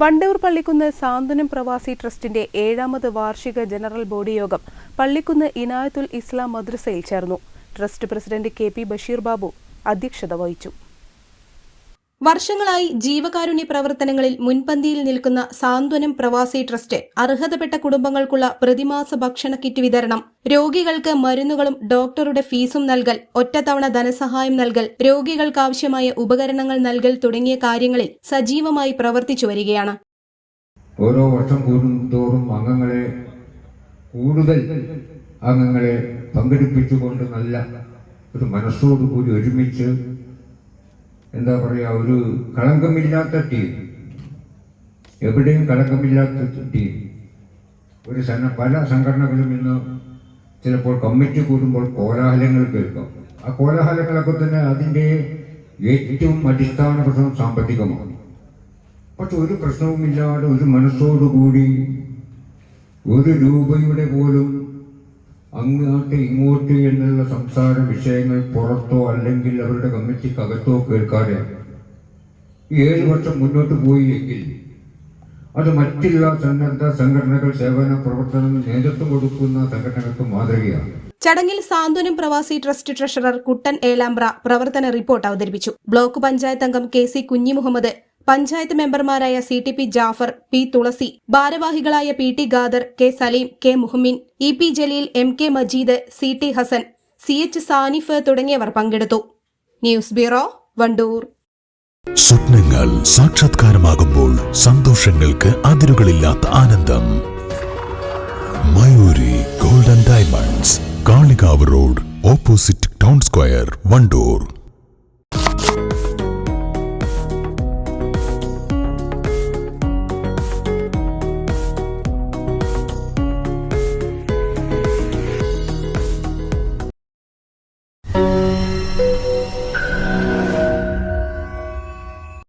Wandoor Pallikkunnu Santhwanam Pravasi ട്രസ്റ്റിന്റെ ഏഴാമത് വാർഷിക ജനറൽ ബോഡി യോഗം പള്ളിക്കുന്ന് ഇനായത്തുൽ ഇസ്ലാം മദ്രസയിൽ ചേർന്നു. Trust president K P Basheer Babu അധ്യക്ഷത വഹിച്ചു. വർഷങ്ങളായി ജീവകാരുണ്യ പ്രവർത്തനങ്ങളിൽ മുൻപന്തിയിൽ നിൽക്കുന്ന സാന്ത്വനം പ്രവാസി ട്രസ്റ്റ് അർഹതപ്പെട്ട കുടുംബങ്ങൾക്കുള്ള പ്രതിമാസ ഭക്ഷണ കിറ്റ് വിതരണം രോഗികൾക്ക് മരുന്നുകളും ഡോക്ടറുടെ ഫീസും നൽകൽ ഒറ്റത്തവണ ധനസഹായം നൽകൽ രോഗികൾക്കാവശ്യമായ ഉപകരണങ്ങൾ നൽകൽ തുടങ്ങിയ കാര്യങ്ങളിൽ സജീവമായി പ്രവർത്തിച്ചു വരികയാണ്. ഓരോ വർഷം കൂടുന്തോറും അംഗങ്ങളെ കൂടുതൽ അംഗങ്ങളെ പങ്കെടുപ്പിച്ചുകൊണ്ട് നല്ല ഒരു മനസ്സോടുകൂടി ഒരുമിച്ച് എന്താ പറയുക ഒരു കളങ്കമില്ലാത്ത ടീം എവിടെയും കളങ്കമില്ലാത്ത ടീം ഒരു സന്ന പല സംഘടനകളും ഇന്ന് ചിലപ്പോൾ കമ്മിറ്റി കൂടുമ്പോൾ കോലാഹലങ്ങൾ കേൾക്കും. ആ കോലാഹലങ്ങളൊക്കെ തന്നെ അതിന്റെ ഏറ്റവും അടിസ്ഥാന പ്രശ്നം സാമ്പത്തികമാണ്. പക്ഷെ ഒരു പ്രശ്നവുമില്ലാതെ ഒരു മനസ്സോടുകൂടി ഒരു രൂപയുടെ പോലും അങ്ങോട്ട് ഇങ്ങോട്ട് എന്നുള്ള സംസാര വിഷയങ്ങൾ പുറത്തോ അല്ലെങ്കിൽ അവരുടെ കമ്മിറ്റിക്കകത്തോ കേൾക്കാതെ ഏഴ് വർഷം മുന്നോട്ട് പോയി എങ്കിൽ അത് മറ്റുള്ള സന്നദ്ധ സംഘടനകൾ സേവന പ്രവർത്തനം നേതൃത്വം കൊടുക്കുന്ന സംഘടനകൾക്ക് മാതൃകയാണ്. ചടങ്ങിൽ സാന്ത്വനം പ്രവാസി ട്രസ്റ്റ് ട്രഷറർ കുട്ടൻ ഏലാമ്പ്ര പ്രവർത്തന റിപ്പോർട്ട് അവതരിപ്പിച്ചു. ബ്ലോക്ക് പഞ്ചായത്ത് അംഗം കെ സി കുഞ്ഞിമുഹമ്മദ് പഞ്ചായത്ത് മെമ്പർമാരായ C T P Jafar P Thulasi ഭാരവാഹികളായ P T Khader K Saleem K Muhammin E P Jaleel M K Majeed C T Hassan C H Sanif തുടങ്ങിയവർ പങ്കെടുത്തു. News bureau Wandoor. സ്വപ്നങ്ങൾ സാക്ഷാത്കാരമാകുമ്പോൾ സന്തോഷങ്ങൾക്ക് അതിരുകളില്ലാത്ത ആനന്ദം. Mayoori golden diamonds Kalikavu road opposite town square Wandoor.